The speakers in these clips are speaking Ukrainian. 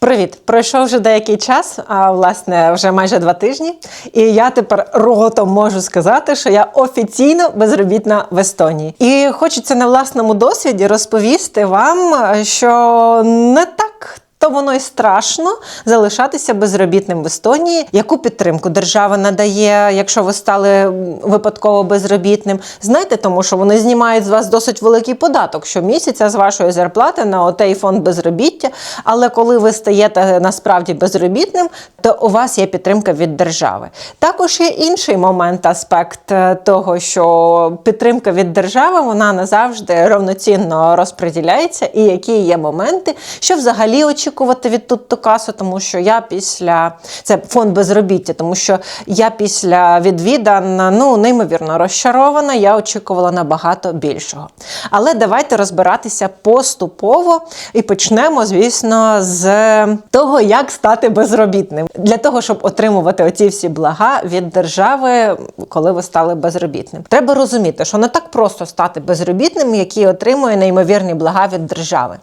Привіт! Пройшов вже деякий час, а власне вже майже два тижні. І я тепер роготом можу сказати, що я офіційно безробітна в Естонії. І хочеться на власному досвіді розповісти вам, що не так. То воно й страшно залишатися безробітним в Естонії. Яку підтримку держава надає, якщо ви стали випадково безробітним? Знаєте, тому що вони знімають з вас досить великий податок щомісяця з вашої зарплати на отей фонд безробіття. Але коли ви стаєте насправді безробітним, то у вас є підтримка від держави. Також є інший момент, аспект е, того, що підтримка від держави вона назавжди равноцінно розподіляється, і які є моменти, що взагалі очікувати від тут касу, тому що я після це фонд безробіття, тому що я після відвідан ну неймовірно розчарована. Я очікувала набагато більшого. Але давайте розбиратися поступово і почнемо, звісно, з того, як стати безробітним для того, щоб отримувати оці всі блага від держави, коли ви стали безробітним. Треба розуміти, що не так просто стати безробітним, який отримує неймовірні блага від держави.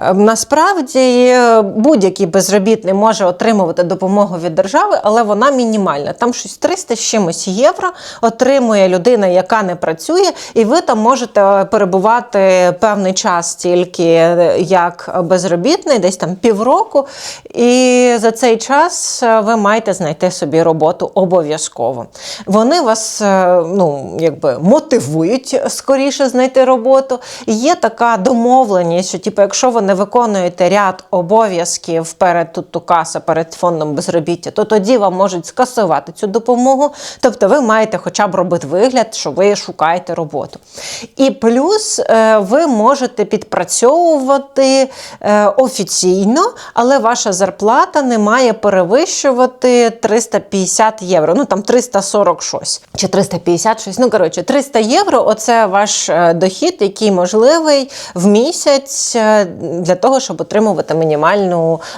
Е, Насправді будь-який безробітний може отримувати допомогу від держави, але вона мінімальна. Там щось 300 з чимось євро отримує людина, яка не працює, і ви там можете перебувати певний час тільки як безробітний, десь там півроку. І за цей час ви маєте знайти собі роботу обов'язково. Вони вас е, ну, якби мотивують скоріше знайти роботу. Є така домовленість, що типу, якщо ви не виконуєте ряд обов'язків перед Туттукаса, перед фондом безробіття, то тоді вам можуть скасувати цю допомогу. Тобто ви маєте хоча б робити вигляд, що ви шукаєте роботу. І плюс е, ви можете підпрацьовувати е, офіційно, але ваша зарплата не має перевищувати 350 євро. Ну там 340 щось чи 350 щось. Ну коротше, 300 євро оце ваш е, дохід, який можливий в місяць для того, щоб отримувати мінімальну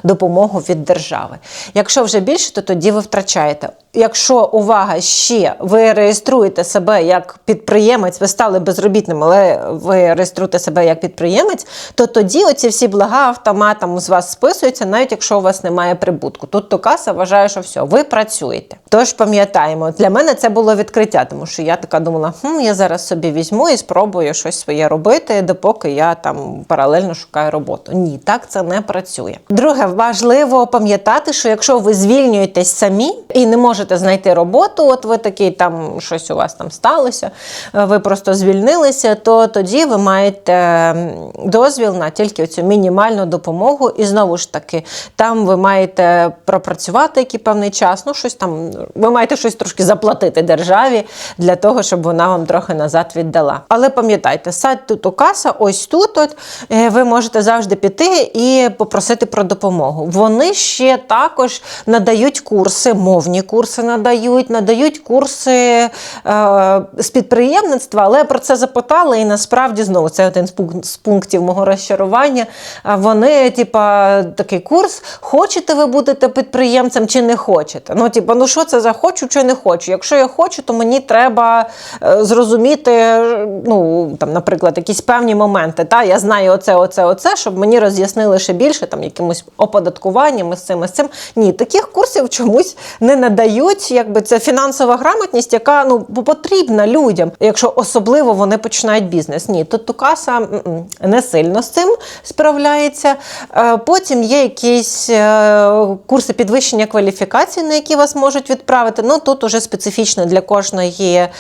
допомогу від держави. Якщо вже більше, то тоді ви втрачаєте. Якщо увага ще ви реєструєте себе як підприємець, ви стали безробітним, але ви реєструєте себе як підприємець, то тоді оці всі блага автоматом з вас списуються, навіть якщо у вас немає прибутку. Тут то каса вважає, що все, ви працюєте. Тож пам'ятаємо, для мене це було відкриття, тому що я така думала, хм, я зараз собі візьму і спробую щось своє робити, допоки я там паралельно шукаю роботу. Ні, так це не працює. Друге, важливо пам'ятати, що якщо ви звільнюєтесь самі і не можете знайти роботу, от ви такий там щось у вас там сталося, ви просто звільнилися, то тоді ви маєте дозвіл на тільки цю мінімальну допомогу. І знову ж таки, там ви маєте пропрацювати який певний час. Ну, щось там, ви маєте щось трошки заплатити державі для того, щоб вона вам трохи назад віддала. Але пам'ятайте, сайт тут у каса, ось тут от, е, ви можете завжди піти і попросити про допомогу. Вони ще також надають курси, мовні курси надають, надають курси е, з підприємництва, але про це запитала, і насправді знову це один з пунктів мого розчарування. Вони, типа, такий курс: хочете ви будете підприємцем чи не хочете? Ну, типа, ну що це за хочу чи не хочу? Якщо я хочу, то мені треба е, зрозуміти, ну там, наприклад, якісь певні моменти. Та я знаю оце, оце, оце, щоб мені роз'яснили ще більше там якимось оподаткуванням з цим, з цим. Ні, таких курсів чомусь не надають. Якби це фінансова грамотність, яка ну потрібна людям, якщо особливо вони починають бізнес. Ні, Тукаса м-м, не сильно з цим справляється. Е, Потім є якісь е, курси підвищення кваліфікації, на які вас можуть відправити. Ну тут уже специфічно для кожної е,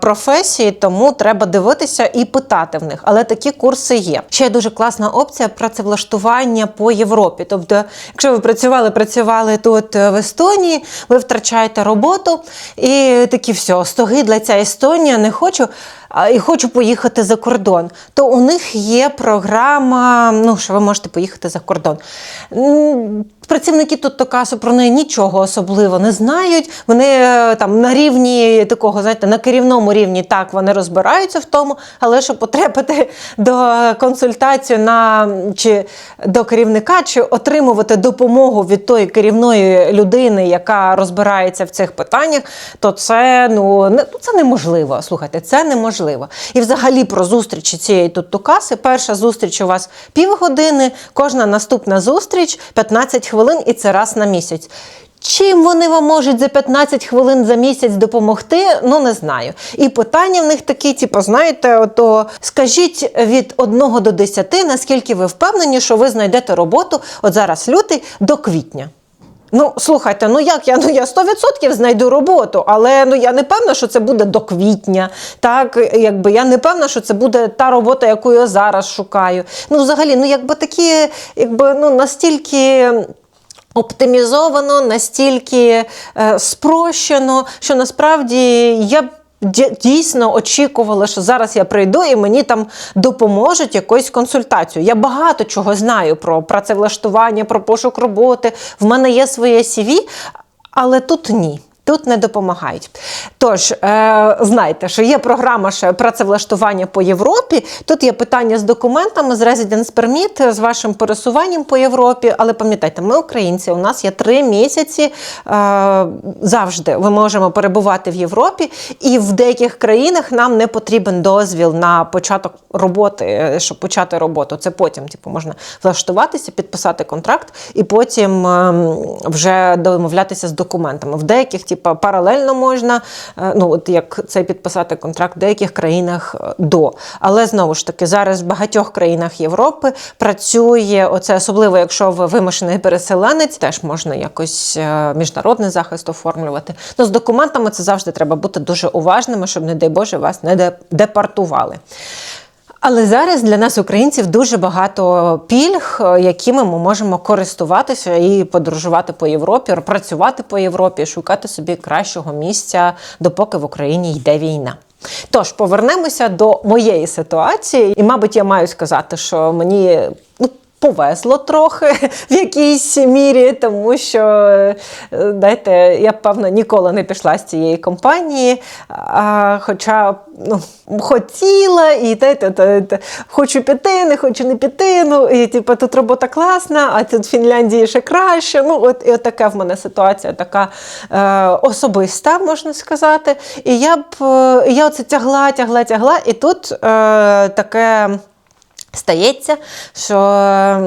професії, тому треба дивитися і питати в них. Але такі курси є. Ще дуже класна опція працевлаштування по Європі. Тобто, якщо ви працювали, працювали тут е, в Естонії, ви втрачаєте роботу і такі все, стогидла ця Естонія, не хочу. І хочу поїхати за кордон, то у них є програма, ну що ви можете поїхати за кордон. Працівники тут Токасу про неї нічого особливо не знають. Вони е, там на рівні такого, знаєте, на керівному рівні так вони розбираються в тому, але щоб потрапити до консультації на чи до керівника, чи отримувати допомогу від тої керівної людини, яка розбирається в цих питаннях, то це ну не ну, це неможливо. Слухайте, це неможливо. І взагалі про зустрічі цієї тут тукаси. Перша зустріч у вас півгодини, кожна наступна зустріч 15 хвилин, і це раз на місяць. Чим вони вам можуть за 15 хвилин за місяць допомогти? Ну не знаю. І питання в них такі, типу, знаєте, ото скажіть від 1 до 10, наскільки ви впевнені, що ви знайдете роботу от зараз лютий до квітня. Ну, слухайте, ну як я ну я 100% знайду роботу, але ну я не певна, що це буде до квітня. Так, якби я не певна, що це буде та робота, яку я зараз шукаю. Ну, взагалі, ну якби такі, якби ну настільки. Оптимізовано, настільки е, спрощено, що насправді я б дійсно очікувала, що зараз я прийду і мені там допоможуть якусь консультацію. Я багато чого знаю про працевлаштування, про пошук роботи. В мене є своє CV, але тут ні. Тут не допомагають. Тож, е, знайте, що є програма ще працевлаштування по Європі. Тут є питання з документами, з Residence Permit, з вашим пересуванням по Європі. Але пам'ятайте, ми українці, у нас є три місяці е, завжди. Ми можемо перебувати в Європі, і в деяких країнах нам не потрібен дозвіл на початок роботи, е, щоб почати роботу. Це потім, типу, можна влаштуватися, підписати контракт і потім ем, вже домовлятися з документами. В деяких, типу, паралельно можна, е, ну от як це підписати контракт, в деяких країнах е, до. Але знову ж таки, зараз в багатьох країнах Європи працює оце, особливо якщо ви вимушений переселенець, теж можна якось е, міжнародний захист оформлювати. Ну, з документами це завжди треба бути дуже уважними, щоб, не дай Боже, вас не де- депортували. Але зараз для нас, українців, дуже багато пільг, е, якими ми можемо користуватися і подорожувати по Європі, працювати по Європі, шукати собі кращого місця, допоки в Україні йде війна. Тож повернемося до моєї ситуації, і, мабуть, я маю сказати, що мені повезло трохи в якійсь мірі, тому що, е, знаєте, я певно ніколи не пішла з цієї компанії, а, хоча ну, хотіла, і те, те, те, те, хочу піти, не хочу не піти. Ну, і типу, тут робота класна, а тут в Фінляндії ще краще. Ну, от, і от така в мене ситуація, така е, особиста, можна сказати. І я б е, я оце тягла, тягла, тягла, і тут е, таке. Стається, що е,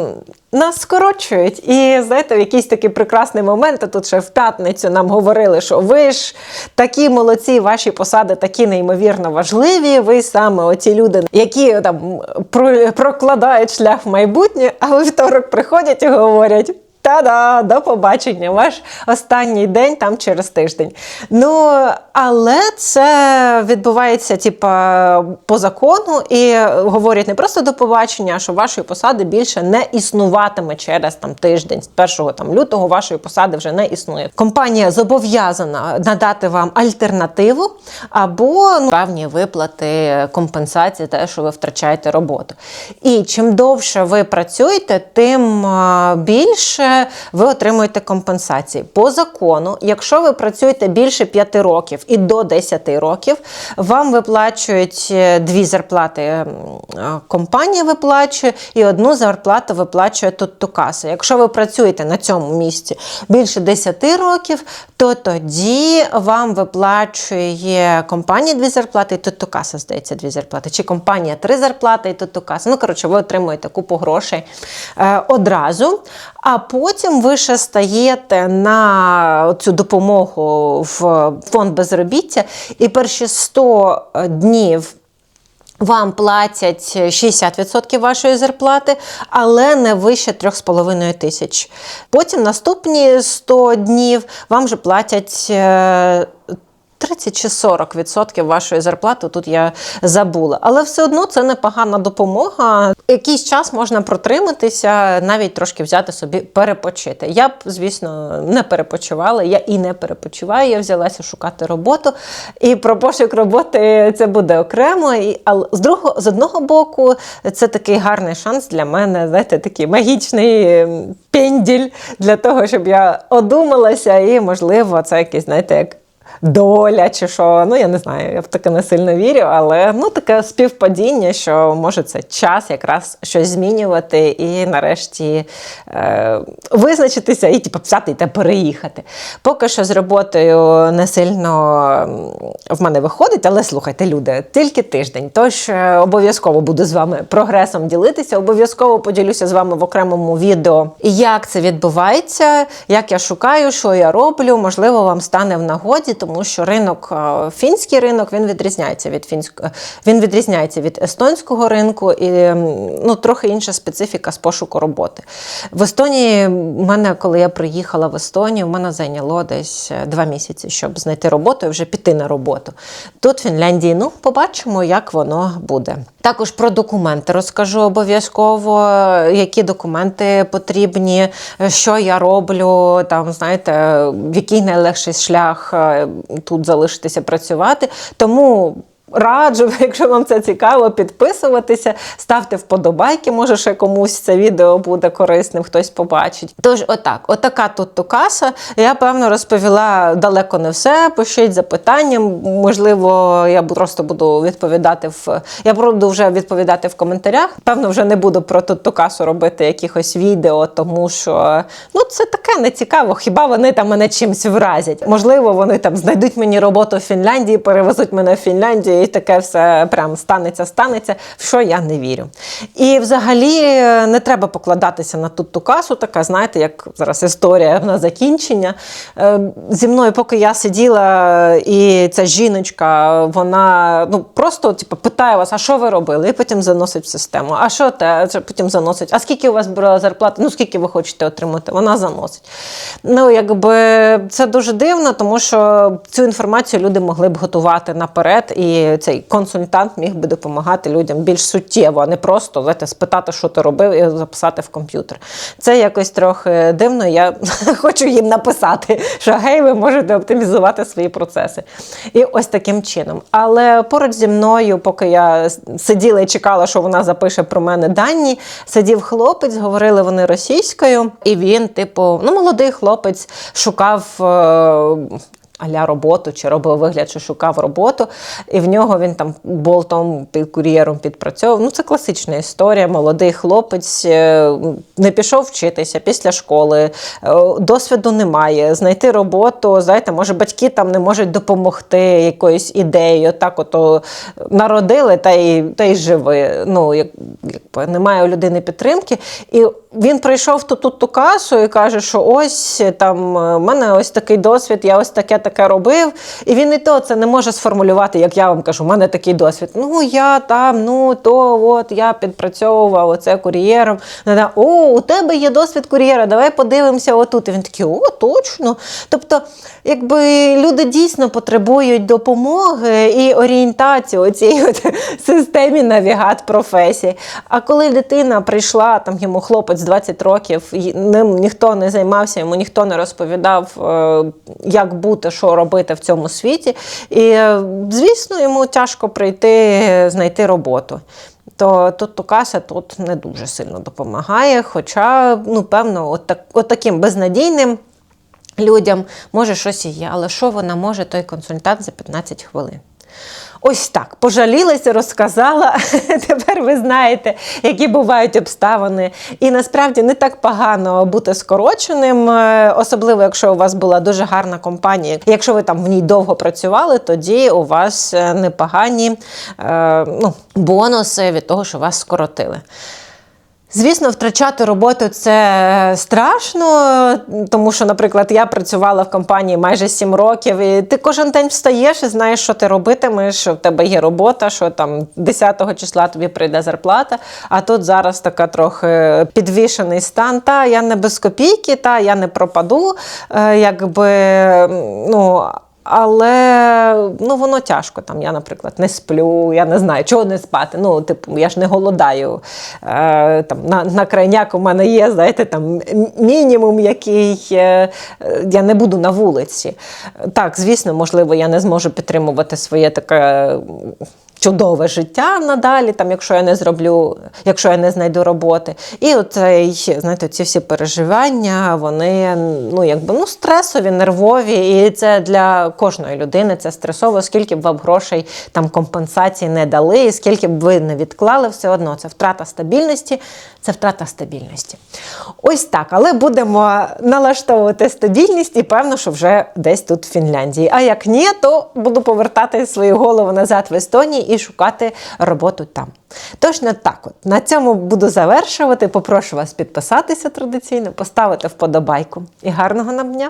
нас скорочують. І знаєте, в якийсь такий прекрасний момент, а тут ще в п'ятницю нам говорили, що ви ж такі молодці, ваші посади такі неймовірно важливі. Ви саме оці люди, які там прокладають шлях в майбутнє, а вівторок приходять і говорять. Та-да, до побачення, ваш останній день там через тиждень. Ну, але це відбувається, типа, по закону, і говорять не просто до побачення, а що вашої посади більше не існуватиме через там тиждень. З 1 там, лютого вашої посади вже не існує. Компанія зобов'язана надати вам альтернативу або ну, певні виплати, компенсації, те, що ви втрачаєте роботу. І чим довше ви працюєте, тим а, ви отримуєте компенсації. По закону, якщо ви працюєте більше 5 років і до 10 років, вам виплачують е, дві зарплати. Компанія виплачує і одну зарплату виплачує тут Тукаса. Якщо ви працюєте на цьому місці більше 10 років, то тоді вам виплачує компанія дві зарплати, і тут Тукаса, здається, дві зарплати. Чи компанія три зарплати, і тут Тукаса. Ну, коротше, ви отримуєте купу грошей е, одразу. А потім ви ще стаєте на цю допомогу в фонд безробіття, і перші 100 днів. Вам платять 60% вашої зарплати, але не вище 3,5 тисяч. Потім наступні 100 днів вам вже платять е, 30 чи 40% вашої зарплати. Тут я забула. Але все одно це непогана допомога. Якийсь час можна протриматися, навіть трошки взяти собі перепочити. Я б, звісно, не перепочивала, я і не перепочиваю. Я взялася шукати роботу. І про пошук роботи це буде окремо. І, але з другого з одного боку, це такий гарний шанс для мене, знаєте, такий магічний пенділь для того, щоб я одумалася, і, можливо, це якийсь, знаєте, як доля, чи що. Ну, я не знаю, я в таке не сильно вірю, але ну таке співпадіння, що може це час якраз щось змінювати і нарешті е, визначитися і типу, взяти та переїхати. Поки що з роботою не сильно в мене виходить, але слухайте, люди, тільки тиждень. Тож е, обов'язково буду з вами прогресом ділитися. Обов'язково поділюся з вами в окремому відео, як це відбувається, як я шукаю, що я роблю. Можливо, вам стане в нагоді, тому що ринок, е, фінський ринок, він відрізняється від фінського, він відрізняється від естонського ринку і ну, трохи інша специфіка з пошуку роботи. В Естонії в мене, коли я приїхала в Естонію, в мене зайняло десь е, два місяці, щоб знайти роботу і вже піти на роботу. Тут в Фінляндії, ну, побачимо, як воно буде. Також про документи розкажу обов'язково, які документи потрібні, що я роблю, там, знаєте, який найлегший шлях е, тут залишитися працювати. Тому Раджу, якщо вам це цікаво, підписуватися, ставте вподобайки, може ще комусь це відео буде корисним, хтось побачить. Тож, отак, отака тут тукаса. Я певно розповіла далеко не все. Пишіть запитання. Можливо, я просто буду відповідати в. Я буду вже відповідати в коментарях. Певно, вже не буду про тукасу робити якихось відео, тому що ну це таке нецікаво. Хіба вони там мене чимось вразять? Можливо, вони там знайдуть мені роботу в Фінляндії, перевезуть мене в Фінляндію, і таке все прям станеться, станеться, в що я не вірю. І взагалі е, не треба покладатися на ту касу, така, знаєте, як зараз історія на закінчення. Е, Зі мною, поки я сиділа, і ця жіночка, вона ну просто типу, питає вас, а що ви робили? І потім заносить в систему. А що те? Потім заносить. А скільки у вас була зарплата? Ну скільки ви хочете отримати? Вона заносить. Ну, якби це дуже дивно, тому що цю інформацію люди могли б готувати наперед, і цей консультант міг би допомагати людям більш суттєво, а не просто знаєте, спитати, що ти робив, і записати в комп'ютер. Це якось трохи дивно. Я хочу їм написати, що гей, ви можете оптимізувати свої процеси. І ось таким чином. Але поруч зі мною, поки я сиділа і чекала, що вона запише про мене дані, сидів хлопець, говорили вони російською, і він, типу, ну, молодий хлопець, шукав. Аля роботу чи робив вигляд, що шукав роботу, і в нього він там болтом під кур'єром підпрацьовував. Ну, це класична історія. Молодий хлопець е, не пішов вчитися після школи, е, досвіду немає. Знайти роботу, знаєте, може, батьки там не можуть допомогти якоюсь ідеєю. Так, ото народили та й та й живи. Ну, як, якби немає у людини підтримки. І він прийшов тут ту касу і каже, що ось там е, в мене ось такий досвід, я ось таке таке робив. І він і то це не може сформулювати, як я вам кажу, у мене такий досвід. Ну я там, ну то от я підпрацьовував оце кур'єром. О, у тебе є досвід кур'єра, давай подивимося отут. І він такий, о, точно. Тобто, якби люди дійсно потребують допомоги і орієнтації у цій от системі навігат професії. А коли дитина прийшла, там йому хлопець 20 років, ним ніхто не займався, йому ніхто не розповідав, е, як бути, що робити в цьому світі. І, е, звісно, йому тяжко прийти, знайти роботу. То тут Тукаса тут не дуже сильно допомагає. Хоча, ну, певно, от, так, от таким безнадійним людям може щось і є. Але що вона може, той консультант за 15 хвилин? Ось так, пожалілася, розказала. Тепер ви знаєте, які бувають обставини. І насправді не так погано бути скороченим, е, особливо якщо у вас була дуже гарна компанія. Якщо ви там в ній довго працювали, тоді у вас е, непогані е, ну, бонуси від того, що вас скоротили. Звісно, втрачати роботу це страшно, тому що, наприклад, я працювала в компанії майже 7 років, і ти кожен день встаєш і знаєш, що ти робитимеш, що в тебе є робота, що там 10 числа тобі прийде зарплата. А тут зараз така трохи підвішений стан. Та я не без копійки, та я не пропаду. Е, якби ну. Але ну воно тяжко. Там я, наприклад, не сплю, я не знаю, чого не спати. Ну, типу, я ж не голодаю. Е, там, на, на крайняк у мене є, знаєте, там мінімум, який е, я не буду на вулиці. Так, звісно, можливо, я не зможу підтримувати своє таке чудове життя надалі, там, якщо я не зроблю, якщо я не знайду роботи. І от знаєте, ці всі переживання, вони ну, якби, ну, стресові, нервові, і це для кожної людини це стресово, скільки б вам грошей там компенсації не дали, скільки б ви не відклали, все одно це втрата стабільності, це втрата стабільності. Ось так, але будемо налаштовувати стабільність і певно, що вже десь тут в Фінляндії. А як ні, то буду повертати свою голову назад в Естонії і шукати роботу там. Тож не так от. На цьому буду завершувати. Попрошу вас підписатися традиційно, поставити вподобайку. І гарного нам дня!